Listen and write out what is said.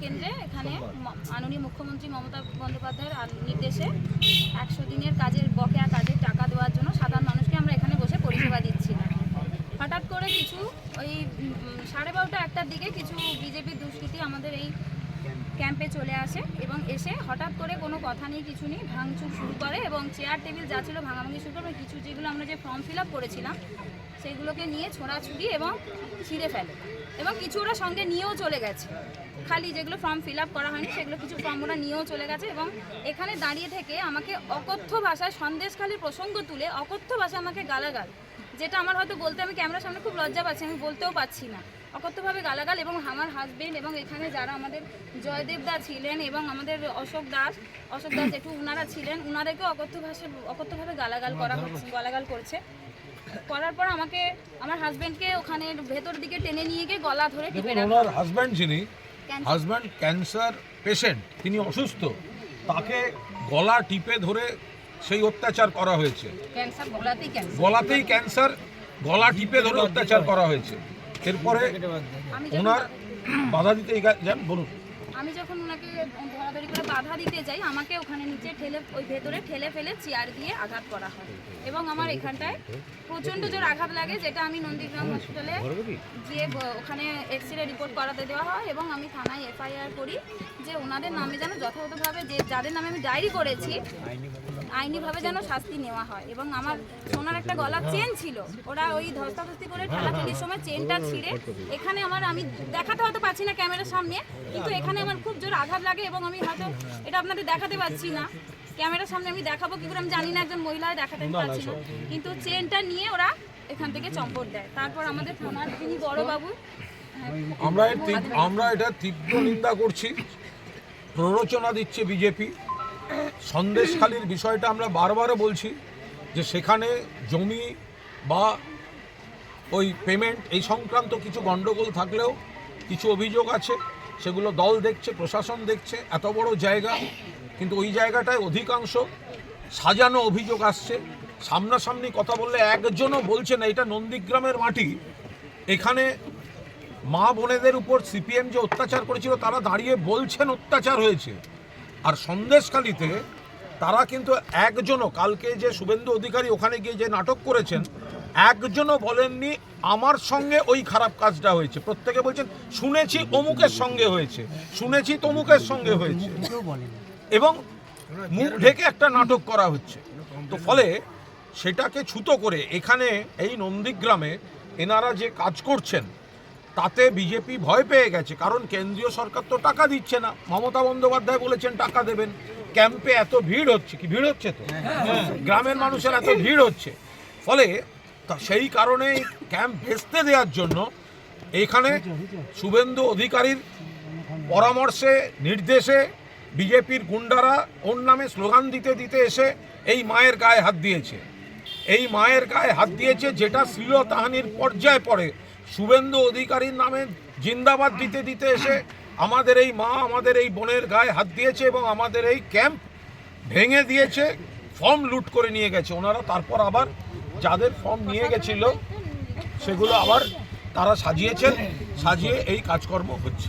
কেন্দ্রে এখানে মাননীয় মুখ্যমন্ত্রী মমতা বন্দ্যোপাধ্যায়ের নির্দেশে একশো দিনের কাজের বকেয়া কাজের টাকা দেওয়ার জন্য সাধারণ মানুষকে আমরা এখানে বসে পরিষেবা দিচ্ছি। হঠাৎ করে কিছু ওই সাড়ে বারোটা একটার দিকে কিছু এই ক্যাম্পে চলে আসে এবং এসে হঠাৎ করে কোনো কথা নেই, কিছু নেই, ভাঙচুর শুরু করে এবং চেয়ার, টেবিল যা ছিল ভাঙাভাঙি শুরু করে কিছু যেগুলো আমরা যে ফর্ম ফিল আপ করেছিলাম, সেগুলোকে নিয়ে ছোড়াছুড়ি এবং ছিঁড়ে ফেলে। এবং কিছু ওরা সঙ্গে নিয়েও চলে গেছে। খালি যেগুলো ফর্ম ফিল আপ করা হয়নি, সেগুলো কিছু ফর্ম ওরা নিয়েও চলে গেছে এবং এখানে দাঁড়িয়ে থেকে আমাকে অকথ্য ভাষায় সন্দেশখালির প্রসঙ্গ তুলে অকথ্য ভাষায় আমাকে গালাগাল, যেটা আমার হয়তো বলতে আমি ক্যামেরার সামনে খুব লজ্জা পাচ্ছি, আমি বলতেও পাচ্ছি না। অকথ্যভাবে গালাগাল এবং আমার হাজবেন্ড এবং এখানে যারা আমাদের জয়দেব দা ছিলেন এবং আমাদের অশোক দাস অশোক দাস একটু উনারা ছিলেন উনাদেরকে অকথ্য ভাষায় অকথ্যভাবে গালাগাল করা হচ্ছে গালাগাল করছে। করার পর আমাকে আমার হাজবেন্ডকে ওখানে ভেতর দিকে টেনে নিয়ে গিয়ে গলা ধরে টিপে রাখা ওনার হাজব্যান্ড যিনি. হাজব্যান্ড ক্যান্সার পেশেন্ট তিনি অসুস্থ তাকে গলা টিপে ধরে সেই অত্যাচার করা হয়েছে। ক্যান্সার গলাতেই ক্যান্সার গলাতেই ক্যান্সার গলা টিপে ধরে অত্যাচার করা হয়েছে। এরপরে ওনার বাধা দিতে যান বলুন। আমি যখন ওনাকে ধরাধরি করে বাধা দিতে যাই আমাকে ওখানে নিচে ঠেলে ওই ভেতরে ঠেলে ফেলে চেয়ার দিয়ে আঘাত করা হয়। এবং আমার এখানটায় প্রচণ্ড জোর আঘাত লাগে যেটা আমি নন্দীগ্রাম হসপিটালে গিয়ে ওখানে এক্স রে রিপোর্ট করাতে দেওয়া হয় এবং আমি থানায় এফআইআর করি যে ওনাদের নামে যেন যথাযথভাবে যে যাদের নামে আমি ডায়েরি করেছি আইনিভাবে যেন শাস্তি নেওয়া হয়। এবং আমার সোনার একটা গলার চেন ছিল ওরা ওই ধস্তাধস্তি করে ঠেলাঠেলির সময় চেনটা ছিঁড়ে এখানে আমার আমি দেখাতে হয়তো পাচ্ছি না ক্যামেরার সামনে কিন্তু এখানে আমার খুব জোর আঘাত লাগে এবং আমি হয়তো এটা আপনাদের দেখাতে পাচ্ছি না। ক্যামেরার সামনে আমি দেখাবো কি করে আমি জানি না একজন মহিলা দেখাতে পারছি না কিন্তু চেনটা নিয়ে ওরা এখান থেকে চম্পট দেয়। তারপর আমাদের থানার যিনি বড়বাবু হ্যাঁ, আমরা আমরা এটা তীব্র নিন্দা করছি। প্ররোচনা দিচ্ছে বিজেপি। সন্দেশখালির বিষয়টা আমরা বারবারও বলছি যে সেখানে জমি বা ওই পেমেন্ট এই সংক্রান্ত কিছু গণ্ডগোল থাকলেও কিছু অভিযোগ আছে। সেগুলো দল দেখছে, প্রশাসন দেখছে, এত বড় জায়গা। কিন্তু ওই জায়গাটায় অধিকাংশ সাজানো অভিযোগ আসছে। সামনাসামনি কথা বললে একজনও বলছে না, এটা নন্দীগ্রামের মাটি। এখানে মা বোনেদের উপর সিপিএম যে অত্যাচার করেছিল, তারা দাঁড়িয়ে বলছেন অত্যাচার হয়েছে। আর সন্দেশখালিতে তারা কিন্তু একজনও, কালকে যে শুভেন্দু অধিকারী ওখানে গিয়ে যে নাটক করেছেন একজনও বলেননি আমার সঙ্গে ওই খারাপ কাজটা হয়েছে। প্রত্যেকে বলছেন শুনেছি অমুকের সঙ্গে হয়েছে শুনেছি তমুকের সঙ্গে হয়েছে। এবং মুখ ঢেকে একটা নাটক করা হচ্ছে। তো ফলে সেটাকে ছুতো করে এখানে এই নন্দীগ্রামে এনারা যে কাজ করছেন তাতে বিজেপি ভয় পেয়ে গেছে। কারণ কেন্দ্রীয় সরকার তো টাকা দিচ্ছে না। মমতা বন্দ্যোপাধ্যায় বলেছেন টাকা দেবেন। ক্যাম্পে এত ভিড় হচ্ছে কি ভিড় হচ্ছে তো? হ্যাঁ, গ্রামের মানুষের এত ভিড় হচ্ছে। ফলে তা সেই কারণে ক্যাম্প ভেস্তে দেওয়ার জন্য এখানে শুভেন্দু অধিকারীর পরামর্শে নির্দেশে বিজেপির গুন্ডারা ওর নামে স্লোগান দিতে দিতে এসে এই মায়ের গায়ে হাত দিয়েছে। এই মায়ের গায়ে হাত দিয়েছে যেটা শ্লীলতাহানির পর্যায়ে পড়ে। শুভেন্দু অধিকারীর নামে জিন্দাবাদ দিতে দিতে এসে আমাদের এই মা আমাদের এই বোনের গায়ে হাত দিয়েছে এবং আমাদের এই ক্যাম্প ভেঙে দিয়েছে ফর্ম লুট করে নিয়ে গেছে। ওনারা তারপর আবার যাদের ফর্ম নিয়ে গেছিল সেগুলো আবার তারা সাজিয়েছেন সাজিয়ে এই কাজকর্ম হচ্ছে।